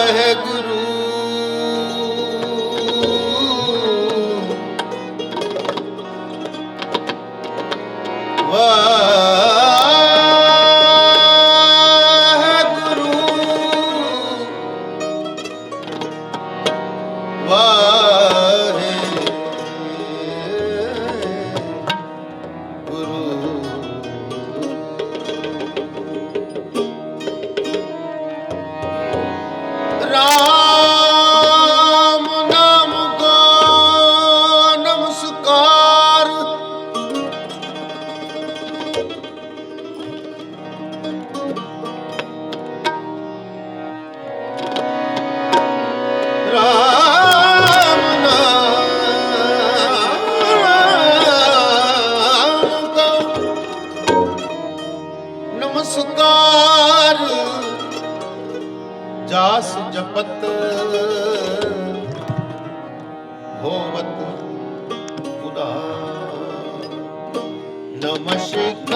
है ਜਾਸ ਜਪਤ ਹੋਵਤ ਉਦਾ। ਨਮਸ਼ਿਕ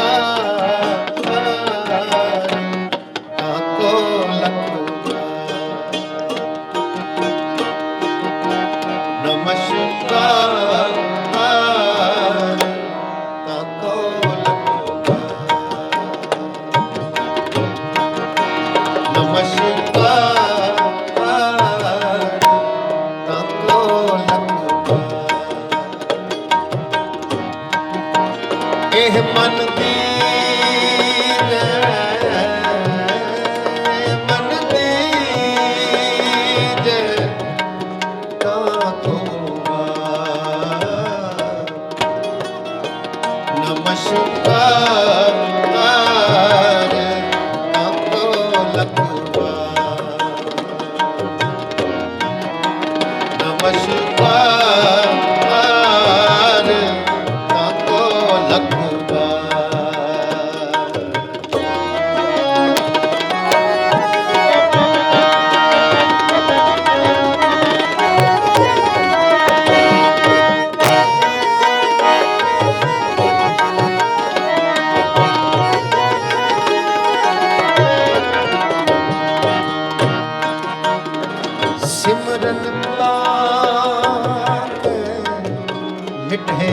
ਇਹ ਮਨ ਦੀ Shukar ਰਤਨਾ ਮਿਟੇ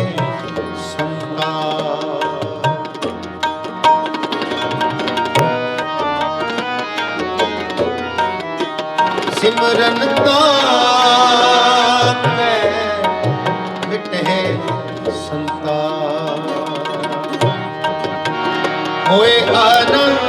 ਸਿਮਰਨ ਤਾਪੈ ਮਿਟੇ ਸੰਤਾ। ਹੋਏ ਆਨੰਦ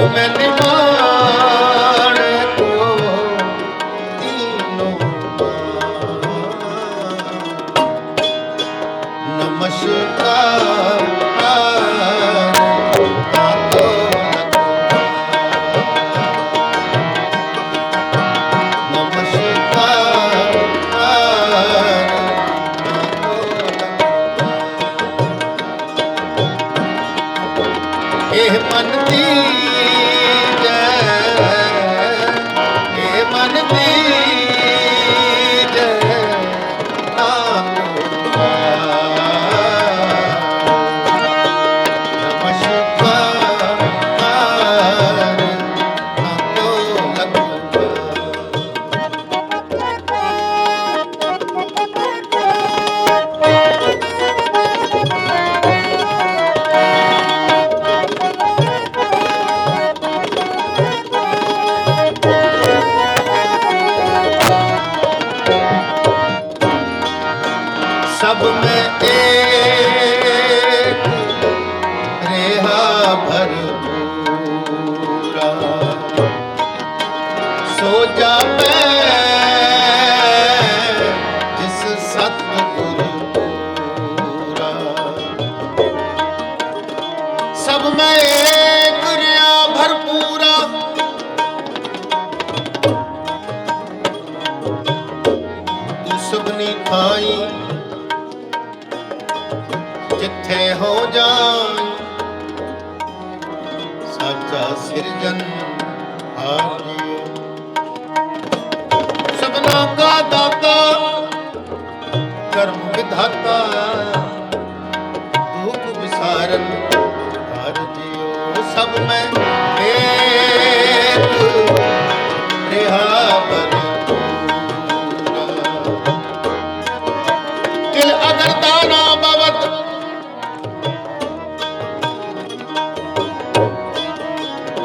मैंने ਥਾਈ ਜਿੱਥੇ ਹੋ ਜਾਏ ਸਾਚਾ ਸਿਰਜਣ